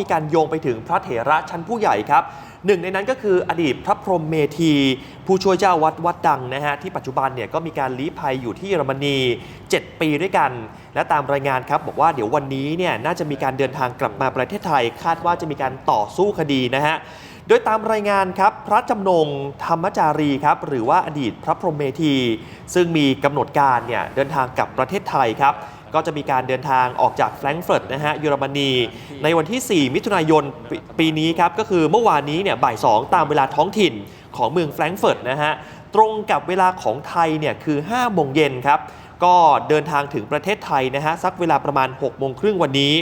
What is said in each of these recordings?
มีการโยงไปถึงพระเถระชั้นผู้ใหญ่ครับหนึ่งในนั้นก็คืออดีตพระพรหมเมธี ผู้ช่วยเจ้าวัดวัดดังนะฮะที่ปัจจุบันเนี่ยก็มีการลี้ภัยอยู่ที่เยอรมนี 7 ปีด้วยกัน และตามรายงานครับบอกว่าเดี๋ยววันนี้เนี่ยน่าจะมีการเดินทางกลับมาประเทศไทย คาดว่าจะมีการต่อสู้คดีนะฮะ โดยตามรายงานครับพระจำนงธรรมจารีครับหรือว่าอดีตพระพรหมเมธี ซึ่งมีกำหนดการเนี่ยเดินทางกลับประเทศไทยครับก็จะมีการเดินทางออกจากแฟรงก์เฟิร์ตนะฮะเยอรมนี ในวันที่ 4 มิถุนายนปปีนี้ครับก็คือเมื่อวานนี้เนี่ยบ่าย 2 ตามเวลาท้องถิ่นของเมืองแฟรงก์เฟิร์ตนะฮะตรงกับเวลาของไทยเนี่ยคือ 5 โมงเย็นครับก็เดินทางถึงประเทศไทยนะฮะสักเวลาประมาณ 6 โมงครึ่งวันนี้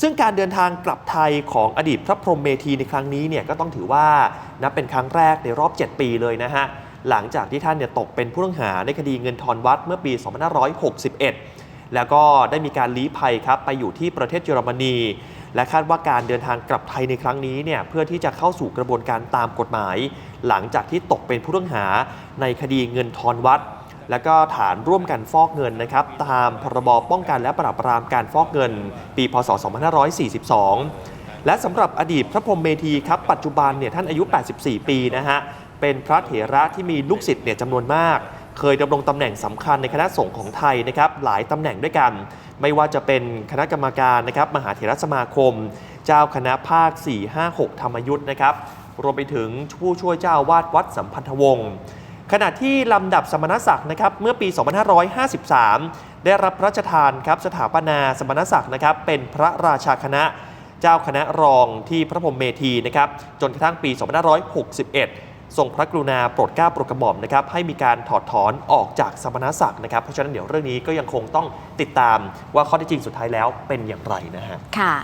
ซึ่งการเดินทางกลับไทยของอดีตพระพรหมเมธีในครั้งนี้เนี่ยก็ต้องถือว่านับเป็นครั้งแรกในรอบ 7 ปีเลยนะฮะ หลังจากที่ท่านเนี่ยตกเป็นผู้ต้องหาในคดีเงินทอนวัดเมื่อปี 2561 แล้วก็ได้มีการลี้ภัยครับไปอยู่ที่ประเทศเยอรมนี และคาดว่าการเดินทางกลับไทยในครั้งนี้เนี่ยเพื่อที่จะเข้าสู่กระบวนการตามกฎหมาย หลังจากที่ตกเป็นผู้ต้องหาในคดีเงินทอนวัด และก็ฐานร่วมกันฟอกเงินนะครับตามพรบป้องกันและปราบปรามการฟอกเงิน ปีพศ 2542 และสำหรับอดีตพระพรหมเมธีครับปัจจุบันเนี่ยท่านอายุ 84 ปีนะฮะเป็นพระเถระที่มีลูกศิษย์เนี่ยจำนวนมาก เคยดำรงตำแหน่งสำคัญในคณะสงฆ์ของไทยนะครับหลายตำแหน่งด้วยกัน ไม่ว่าจะเป็นคณะกรรมการนะครับมหาเถรสมาคม เจ้าคณะภาค 4 5 6 ธรรมยุทธ์นะครับรวมไปถึงผู้ช่วยเจ้าวาดวัดสัมพันธวงศ์ ขณะที่ลำดับสมณศักดิ์นะครับเมื่อปี 2553 ได้รับพระราชทานครับสถาปนาสมณศักดิ์นะครับเป็นพระราชาคณะเจ้าคณะรองที่พระพรหมเมธีนะครับจนกระทั่งปี 2561 ทรงพระกรุณาโปรดเกล้าโปรดกระหม่อมนะครับให้มีการถอดถอนออกจากสมณศักดิ์นะครับเพราะฉะนั้นเดี๋ยวเรื่องนี้ก็ยังคงต้องติดตามว่าข้อเท็จจริงสุดท้ายแล้วเป็นอย่างไรนะฮะค่ะ